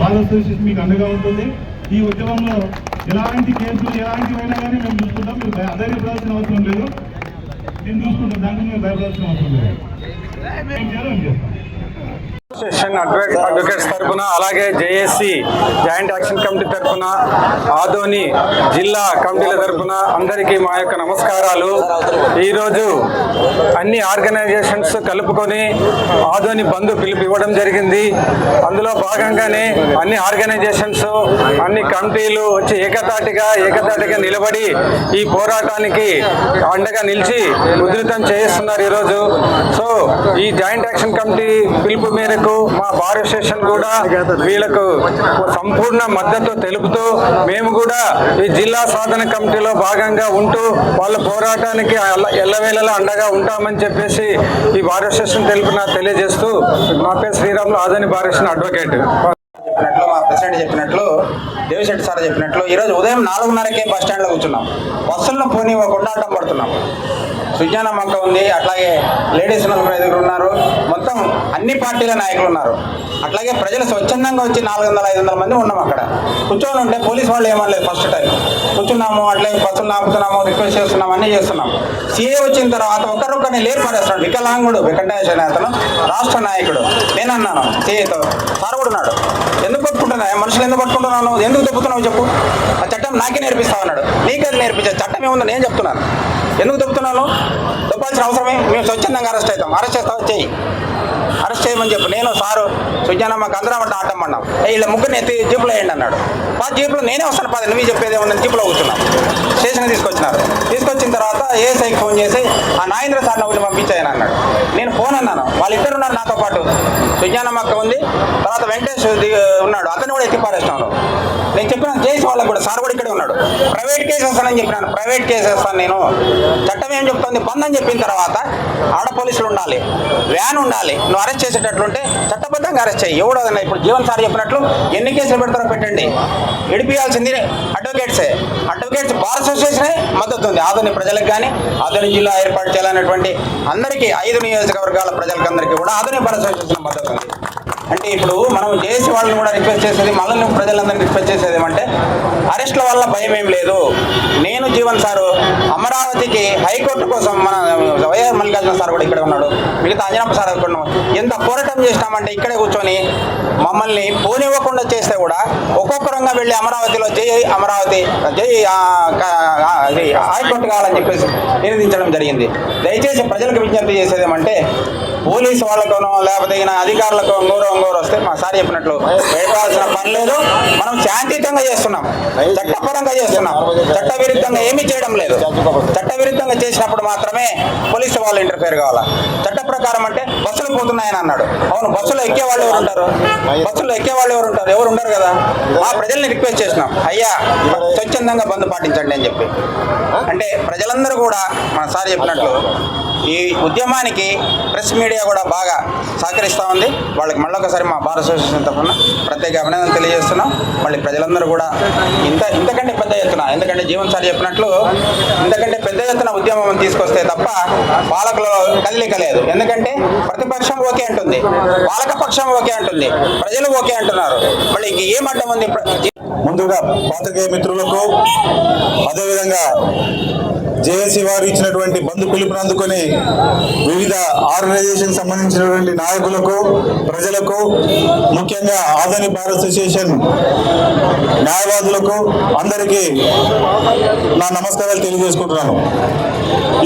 లేదు అసోసియేషన్ మీకు అండగా ఉంటుంది. ఈ ఉద్యమంలో ఎలాంటి కేసులు ఎలాంటివైనా కానీ మేము చూసుకుంటాం. మీరు అధైర్యపడాల్సిన అవసరం లేదు. నేను చూసుకుంటాం. దానికి మేము భయపడాల్సిన అవసరం లేదు. మేము చేయాలో చేస్తాం. అసోసియేషన్ అడ్వకేట్ అడ్వకేట్స్ తరఫున అలాగే జేఏసీ జాయింట్ యాక్షన్ కమిటీ తరఫున ఆదోని జిల్లా కమిటీల తరఫున అందరికీ మా యొక్క నమస్కారాలు. ఈరోజు అన్ని ఆర్గనైజేషన్స్ కలుపుకొని ఆదోని బంధు పిలుపు ఇవ్వడం జరిగింది. అందులో భాగంగానే అన్ని ఆర్గనైజేషన్స్ అన్ని కమిటీలు వచ్చి ఏకతాటిగా ఏకతాటిగా నిలబడి ఈ పోరాటానికి అండగా నిలిచి ఉధృతం చేస్తున్నారు ఈరోజు. సో ఈ జాయింట్ యాక్షన్ కమిటీ పిలుపు మేరకు మా బార్ అసోసియేషన్ కూడా వీళ్ళకు సంపూర్ణ మద్దతు తెలుపుతూ మేము కూడా ఈ జిల్లా సాధన కమిటీలో భాగంగా ఉంటూ వాళ్ళ పోరాటానికి ఎల్లవేళలా అండగా ఉంటామని చెప్పేసి ఈ బార్ అసోసియేషన్ తెలుపున తెలియజేస్తూ మా పేరు శ్రీరాములు ఆదని బార్ అడ్వకేట్. చెప్పినట్లు మా ప్రెసిడెంట్ చెప్పినట్లు దేవిశెట్టి సార్ చెప్పినట్లు ఈరోజు ఉదయం నాలుగున్నరకే బస్ స్టాండ్లో కూర్చున్నాం. బస్సులను పోనివ్వకుండా అడ్డం పడుతున్నాం సుజాన మక్క ఉంది అట్లాగే లేడీస్ నలుగురు ఉన్నారు. మొత్తం అన్ని పార్టీల నాయకులు ఉన్నారు. అట్లాగే ప్రజలు స్వచ్ఛందంగా వచ్చి నాలుగు వందల ఐదు వందల మంది ఉన్నాం అక్కడ. కూర్చొని ఉంటే పోలీస్ వాళ్ళు ఏమనలేదు ఫస్ట్ టైం కూర్చున్నాము అట్లే బస్సులు ఆపుతున్నాము రిక్వెస్ట్ చేస్తున్నాము అన్నీ చేస్తున్నాం. సీఏ వచ్చిన తర్వాత ఒకరొకరిని లేరు పడేస్తున్నాడు వికలాంగుడు వెంకటేశ్వర అతను రాష్ట్ర నాయకుడు. నేను అన్నాను సీఏతో సార్ ఎందుకు పట్టుకుంటున్నా మనుషులు ఎందుకు పట్టుకుంటున్నాను ఎందుకు దెబ్బతున్నావు చెప్పు. ఆ చట్టం నాకే నేర్పిస్తా అన్నాడు. నీకే నేర్పించే చట్టం ఏముందో నేను చెప్తున్నాను. ఎందుకు దెబ్బతున్నాను? చెప్పాల్సిన అవసరమే. మేము స్వచ్ఛందంగా అరెస్ట్ అవుతాం. అరెస్ట్ చేస్తావా చేయి. అరెస్ట్ చేయమని చెప్పు. నేను సారు సుజాన మాకు అందరం అంటే ఆటం పడినాం వీళ్ళ ముగ్గురిని ఎత్తి జీపులో వేయండి అన్నాడు. మా జీపులో నేనే వస్తాను. పది నువ్వు చెప్పేది ఏమన్నా జీపులో కూర్చున్నాను స్టేషన్కి తీసుకొచ్చినారు. తీసుకొచ్చిన తర్వాత ఏఎస్ఐకి ఫోన్ చేసి ఆ నాగేంద్ర సార్ని ఒకటి పంపించాయని అన్నాడు. నేను ఫోన్ అన్నాను. వాళ్ళిద్దరు ఉన్నారు నాతో పాటు. సుజానమ్మక్క ఉంది. తర్వాత వెంకటేష్ ఉన్నాడు. అతను కూడా ఎత్తి నేను చెప్పినాను చేసి వాళ్ళకి కూడా సార్ ప్రైవేట్ కేసు వేస్తానని చెప్పినాను ప్రైవేట్ కేసు వేస్తాను నేను. చట్టం ఏం చెప్తుంది? బంద్ అని చెప్పిన తర్వాత ఆడ పోలీసులు ఉండాలి వ్యాన్ ఉండాలి. నువ్వు అరెస్ట్ చేసేటట్లుంటే చట్టబద్ధంగా అరెస్ట్ చేయి. ఎవడో ఇప్పుడు జీవన్ సార్ చెప్పినట్లు ఎన్ని కేసులు పెడతారో పెట్టండి. విడిపియాల్సింది అడ్వకేట్సే. అడ్వకేట్స్ బార్ అసోసియేషనే మద్దతు ఉంది. ఆధునిక ప్రజలకు కానీ ఆధునిక జిల్లా ఏర్పాటు చేయాలనేటువంటి అందరికీ ఐదు నియోజకవర్గాల ప్రజలకందరికీ కూడా ఆధునిక బార్ అసోసియేషన్ మద్దతు ఉంది. అంటే ఇప్పుడు మనం చేసి వాళ్ళని కూడా రిక్వెస్ట్ చేసేది మనల్ని ప్రజలందరినీ రిక్వెస్ట్ చేసేది ఏమంటే అరెస్ట్ల వల్ల భయం ఏం లేదు. నేను జీవన్ సారు అమరావతికి హైకోర్టు కోసం మన వైఎస్ మల్లికార్జున సార్ కూడా ఇక్కడే ఉన్నాడు. మిగతా అంజనప్ప సార్ ఇక్కడ ఎంత పోరాటం చేసినామంటే ఇక్కడే కూర్చొని మమ్మల్ని పోనివ్వకుండా చేస్తే కూడా ఒక్కొక్కరంగా వెళ్ళి అమరావతిలో జై అమరావతి జై హైకోర్టు కావాలని చెప్పేసి నివేదించడం జరిగింది. దయచేసి ప్రజలకు విజ్ఞప్తి చేసేది ఏమంటే పోలీసు వాళ్ళకునో లేకపోతే ఈయన అధికారులతో ఇంగోరో వస్తే మా సార్ చెప్పినట్లు పెట్టాల్సిన పని లేదు. మనం శాంతియుతంగా చేస్తున్నాం. చట్టపరంగా చేస్తున్నాం. చట్ట విరుద్ధంగా ఏమీ చేయడం లేదు. చట్ట విరుద్ధంగా చేసినప్పుడు మాత్రమే పోలీసు వాళ్ళు ఇంటర్ఫేర్ కావాలా? చట్ట ప్రకారం అంటే బస్సులు పోతున్నాయని అన్నాడు. అవును బస్సులో ఎక్కే వాళ్ళు ఎవరు ఉంటారు? బస్సులో ఎక్కే వాళ్ళు ఎవరు ఉంటారు? ఎవరు ఉండరు కదా? మా ప్రజల్ని రిక్వెస్ట్ చేసినాం అయ్యా స్వచ్ఛందంగా బంద్ పాటించండి అని చెప్పి. అంటే ప్రజలందరూ కూడా మన సార్ చెప్పినట్లు ఈ ఉద్యమానికి ప్రెస్ మీడియా కూడా బాగా సహకరిస్తూ ఉంది. వాళ్ళకి మళ్ళీ ఒకసారి మా భారత అసోసియేషన్ తరఫున ప్రత్యేక అభినందన తెలియజేస్తున్నాం. మళ్ళీ ప్రజలందరూ కూడా ఇంత ఇంతకంటే పెద్ద ఎత్తున ఎందుకంటే జీవన్ సార్ చెప్పినట్లు ఇంతకంటే పెద్ద ఎత్తున ఉద్యమం తీసుకొస్తే తప్ప పాలకులు కదలిక లేదు. ఎందుకంటే ప్రతిపక్షం ఓకే అంటుంది. పాలక పక్షం ఓకే అంటుంది. ప్రజలు ఓకే అంటున్నారు. మళ్ళీ ఇంక ఏం అడ్డం ఉంది? ముందుగా పాతకేయ మిత్రులకు అదేవిధంగా జేఏసీ వారు ఇచ్చినటువంటి బంధు పిలుపుని అందుకొని వివిధ ఆర్గనైజేషన్ సంబంధించినటువంటి నాయకులకు ప్రజలకు ముఖ్యంగా ఆధుని భారత్ అసోసియేషన్ న్యాయవాదులకు అందరికీ నా నమస్కారాలు తెలియజేసుకుంటున్నాను.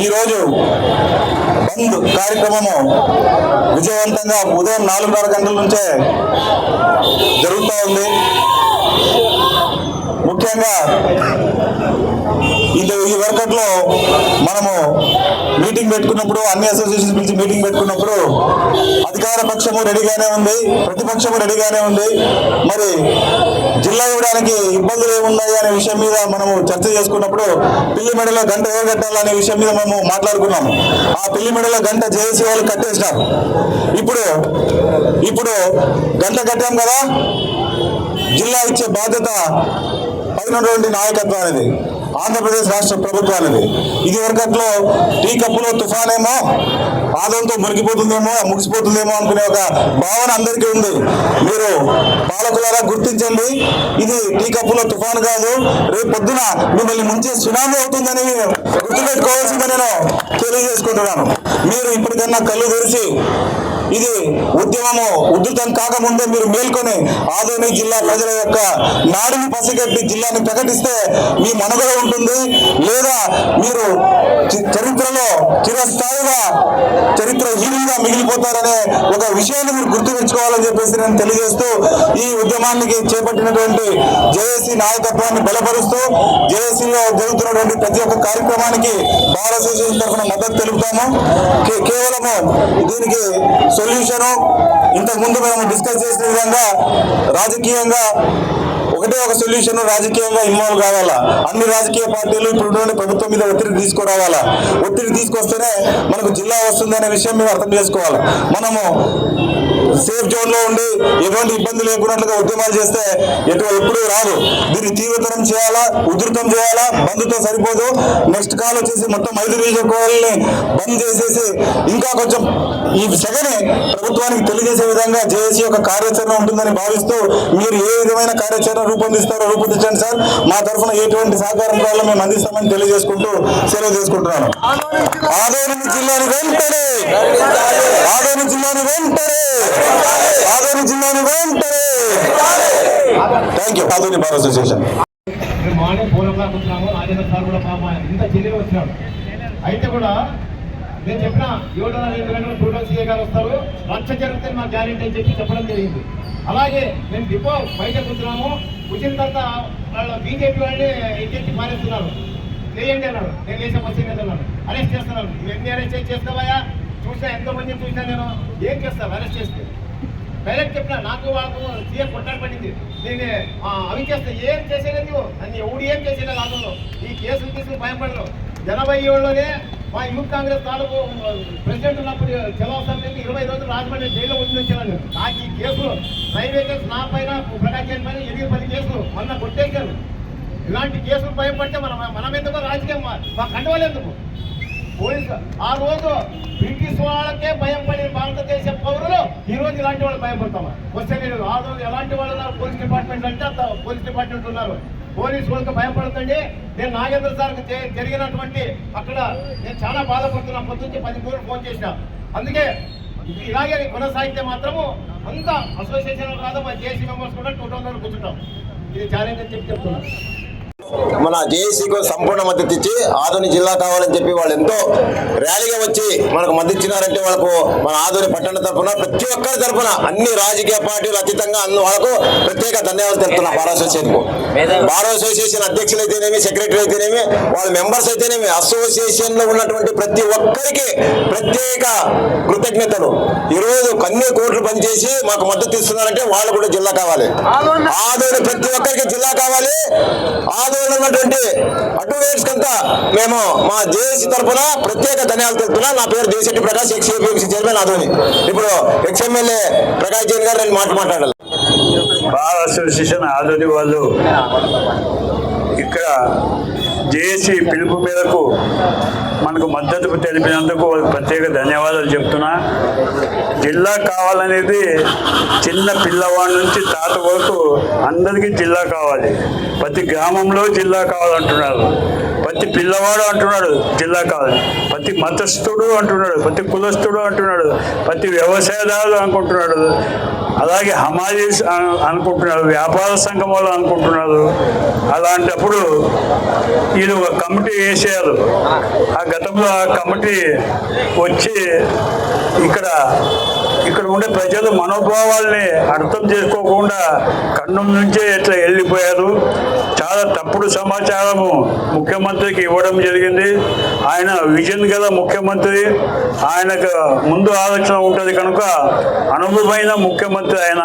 ఈరోజు బంద్ కార్యక్రమము విజయవంతంగా ఉదయం నాలుగున్నర గంటల నుంచే జరుగుతూ ఉంది. ముఖ్యంగా ఇది ఈ వర్కట్లో మనము మీటింగ్ పెట్టుకున్నప్పుడు అన్ని అసోసియేషన్ పిలిచి మీటింగ్ పెట్టుకున్నప్పుడు అధికార పక్షము రెడీగానే ఉంది ప్రతిపక్షము రెడీగానే ఉంది. మరి జిల్లా ఇవ్వడానికి ఇబ్బందులు ఏమున్నాయి అనే విషయం మీద మనము చర్చ చేసుకున్నప్పుడు పిల్లి మెడలో గంట ఎవరు కట్టాలనే విషయం మీద మేము మాట్లాడుకున్నాము. ఆ పిల్లి మెడలో గంట జేఏసీ వాళ్ళు కట్టేసినారు. ఇప్పుడు ఇప్పుడు గంట కట్టాం కదా? జిల్లా ఇచ్చే బాధ్యత పైనటువంటి నాయకత్వం అనేది ఆంధ్రప్రదేశ్ రాష్ట్ర ప్రభుత్వానికి ఇది వరకట్లో టీ కప్పులో తుఫానేమో పాదంతో మునిగిపోతుందేమో ముగిసిపోతుందేమో అనుకునే ఒక భావన అందరికీ ఉంది. మీరు పాలకులారా గుర్తించండి ఇది టీ కప్పులో తుఫాను కాదు రేపు పొద్దున మిమ్మల్ని ముంచే సునామీ అవుతుందని గుర్తుపెట్టుకోవాల్సిందని నేను తెలియజేసుకుంటున్నాను. మీరు ఇప్పటికన్నా కళ్ళు తెరిచి ఇది ఉద్యమము ఉధృతం కాకముందే మీరు మేల్కొని ఆదోని జిల్లా ప్రజల యొక్క నాడిని పసిగట్టి జిల్లాని ప్రకటిస్తే మీ మనుగడ ఉంటుంది. లేదా మీరు చి- చరిత్రలో చిరస్థాయిగా చరిత్రహీనంగా మిగిలిపోతారనే ఒక విషయాన్ని మీరు గుర్తుపెట్టుకోవాలని చెప్పేసి నేను తెలియజేస్తూ ఈ ఉద్యమానికి చేపట్టినటువంటి జేఏసీ నాయకత్వాన్ని బలపరుస్తూ జేఏసీలో జరుగుతున్నటువంటి ప్రతి ఒక్క కార్యక్రమానికి బార్ అసోసియేషన్ తరఫున మద్దతు తెలుపుతాము. కే- కేవలము దీనికి సొల్యూషను ఇంతకు ముందు మేము డిస్కస్ చేసిన విధంగా రాజకీయంగా ఒకటే ఒక సొల్యూషన్ రాజకీయంగా ఇన్వాల్వ్ కావాలా? అన్ని రాజకీయ పార్టీలు ఇప్పుడు ప్రభుత్వం మీద ఒత్తిడి తీసుకురావాలా? ఒత్తిడి తీసుకొస్తేనే మనకు జిల్లా వస్తుందనే విషయం మేము అర్థం చేసుకోవాలి. మనము సేఫ్ జోన్లో ఉండి ఎటువంటి ఇబ్బంది లేకున్నట్లుగా ఉద్యమాలు చేస్తే ఎటు ఎప్పుడు రాదు. దీన్ని తీవ్రతరం చేయాలా? ఉధృతం చేయాలా? బంద్తో సరిపోదు. నెక్స్ట్ కాల్ వచ్చేసి మొత్తం ఐదు నియోజకవర్గాలని బంద్ చేసేసి ఇంకా కొంచెం ఈ సెగని ప్రభుత్వానికి తెలియజేసే విధంగా జేఏసీ యొక్క కార్యాచరణ ఉంటుందని భావిస్తూ మీరు ఏ విధమైన కార్యాచరణ రూపొందిస్తారో రూపొందించండి సార్. మా తరఫున ఎటువంటి సహకారం కావాలో మేము అందిస్తామని తెలియజేసుకుంటూ సెలవు తీసుకుంటున్నాను ఆదోని జిల్లాని వెంటనే ఆదోని జిల్లాని వెంటనే ఆదోని వెంటనే. Thank you Adoni bar association morning four o'clock వచ్చినాము సార్ కూడా పాప ఇంత చెల్లిగా వచ్చినాడు అయితే కూడా నేను చెప్పిన ఏడున్నర ఎనిమిది గంటల టూటల్ సీఏ గారు వస్తారు. రక్ష జరిగితే మా గ్యారెంటీ అని చెప్పి చెప్పడం జరిగింది. అలాగే మేము డిపో బయట కూర్చున్నాము కూర్చున్న తర్వాత వాళ్ళ బీజేపీ వాళ్ళని ఎక్కించి మారేస్తున్నారు చేయండి అన్నాడు. నేను లేచే వచ్చింది అన్నాడు అరెస్ట్ చేస్తున్నారు. ఇవన్నీ అరెస్ట్ చేసి చేస్తావయ్యా చూసా ఎంతో మందిని చూసినా నేను. ఏం చేస్తాను అరెస్ట్ చేస్తే. డైరెక్ట్ చెప్పిన నాకు వాళ్ళకు సీఎం కొట్టాడు పడింది. నేను ఆ, అవి చేస్తా. ఏం చేసేది నువ్వు నన్ను ఎవడు ఏం చేసేది లాభంలో ఈ కేసులు తీసుకుని భయపడరు ఎనభై ఏడులోనే మా యూత్ కాంగ్రెస్ తాలూకు ప్రెసిడెంట్ ఉన్నప్పుడు చలవసంలో ఇరవై రోజులు రాజమండ్రి జైల్లో ఉండి వచ్చాను నేను. నాకు ఈ కేసులు ప్రైవేట్ కేసు నా పైన ప్రకాశ్ జైన్ పైన ఎనిమిది పది కేసులు మొన్న కొట్టేశారు. ఇలాంటి కేసులు భయపడితే మనం మనం ఎందుకో రాజకీయం? మా మా కండవాళ్ళు ఎందుకు? పోలీసు ఆ రోజు బ్రిటిష్ వాళ్ళకే భయపడే భారతదేశ పౌరులు ఈ రోజు ఇలాంటి వాళ్ళు భయపడతామా వస్తే లేదు ఆ రోజు ఎలాంటి వాళ్ళు ఉన్నారు? పోలీస్ డిపార్ట్మెంట్ అంటే అంత పోలీస్ డిపార్ట్మెంట్ ఉన్నారు. పోలీసు వాళ్ళకి భయపడుతుంది నేను నాగేంద్ర సార్కి జరిగినటువంటి అక్కడ నేను చాలా బాధపడుతున్నా పొద్దుంచి పది మూడు ఫోన్ చేసిన. అందుకే ఇలాగే కొనసాగితే మాత్రము అంత అసోసియేషన్ కాదు మా జేసీ మెంబర్స్ కూడా టూ థౌసండ్ కూర్చుంటాం. ఇది ఛాలెంజ్ అని చెప్పి చెప్తున్నాను మన జేఏసీకి సంపూర్ణ మద్దతు ఇచ్చి ఆదోని జిల్లా కావాలని చెప్పి వాళ్ళు ఎంతో ర్యాలీగా వచ్చి మనకు మద్దతు ఇచ్చినారంటే వాళ్ళకు మన ఆదోని పట్టణ తరఫున ప్రతి ఒక్కరి తరఫున అన్ని రాజకీయ పార్టీలు అతీతంగా అన్ని వాళ్ళకు ప్రత్యేక ధన్యవాదాలు తెలుపుతున్నా బార్ అసోసియేషన్కు బార్ అసోసియేషన్ అధ్యక్షులు అయితేనేమి సెక్రటరీ అయితేనేమి వాళ్ళ మెంబర్స్ అయితేనేమి అసోసియేషన్లో ఉన్నటువంటి ప్రతి ఒక్కరికి ప్రత్యేక కృతజ్ఞతలు. ఈ రోజు కన్నీ కోట్లు పనిచేసి మాకు మద్దతు ఇస్తున్నారంటే వాళ్ళు కూడా జిల్లా కావాలి. ఆదోని ప్రతి ఒక్కరికి జిల్లా కావాలి. ఆదోని ఉన్నటువంటి అడ్వకేట్స్ కంతా మేము మా జేఏసీ తరఫున ప్రత్యేక ధన్యాలు తెలుపుతున్నా. నా పేరు Desetti Prakash ex APMC chairman Adoni ఇప్పుడు ఎక్స్ఎంఎల్ఏ ప్రకాష్ జైన్ గారు నేను మాట మాట్లాడాలి. బార్ అసోసియేషన్ ఆధోని వాళ్ళు ఇక్కడ జేఏసీ పిలుపు మేరకు మనకు మద్దతు తెలిపినందుకు ప్రత్యేక ధన్యవాదాలు చెప్తున్నా. జిల్లా కావాలనేది చిన్న పిల్లవాడి నుంచి తాత వరకు అందరికీ జిల్లా కావాలి. ప్రతి గ్రామంలో జిల్లా కావాలంటున్నారు. ప్రతి పిల్లవాడు అంటున్నాడు జిల్లా కాదు ప్రతి మతస్థుడు అంటున్నాడు ప్రతి కులస్థుడు అంటున్నాడు ప్రతి వ్యవసాయదారుడు అనుకుంటున్నాడు. అలాగే హమాజీ అనుకుంటున్నారు వ్యాపార సంఘం వాళ్ళు అనుకుంటున్నారు. అలాంటప్పుడు వీళ్ళు ఒక కమిటీ వేసారు. ఆ గతంలో ఆ కమిటీ వచ్చి ఇక్కడ ఇక్కడ ఉండే ప్రజలు మనోభావాల్ని అర్థం చేసుకోకుండా కన్నుల నుంచే ఇట్లా వెళ్ళిపోయారు. చాలా తప్పుడు సమాచారము ముఖ్యమంత్రికి ఇవ్వడం జరిగింది. ఆయన విజన్ గల ముఖ్యమంత్రి. ఆయనకు ముందు ఆలోచన ఉంటుంది కనుక అనుభవమైన ముఖ్యమంత్రి ఆయన.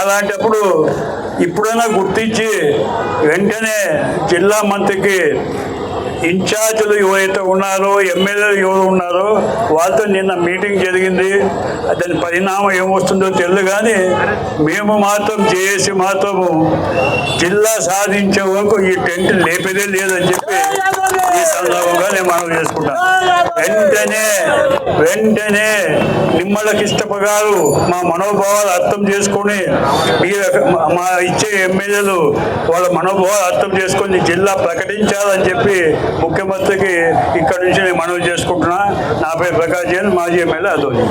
అలాంటప్పుడు ఇప్పుడైనా గుర్తించి వెంటనే జిల్లా మంత్రికి ఇన్ఛార్జీలు ఎవరైతే ఉన్నారో ఎమ్మెల్యేలు ఎవరు ఉన్నారో వాళ్ళతో నిన్న మీటింగ్ జరిగింది. దాని పరిణామం ఏమొస్తుందో తెలియదు కానీ మేము మాత్రం చేసి మాత్రము జిల్లా సాధించే వరకు ఈ టెంట్ లేపేదే లేదని చెప్పి ఈ సందర్భంగా నేను మనం చేసుకుంటాను. వెంటనే వెంటనే నిమ్మల కిష్టప మా మనోభావాలు అర్థం చేసుకొని మీరు మా- మా ఇచ్చే ఎమ్మెల్యేలు వాళ్ళ మనోభావాలు అర్థం చేసుకొని జిల్లా ప్రకటించాలని చెప్పి ముఖ్యమంత్రికి ఇక్కడ నుంచి నేను మనవి చేసుకుంటున్నా. నా పేరు ప్రకాష్ జైన్ మాజీ ఎమ్మెల్యే అదోజీ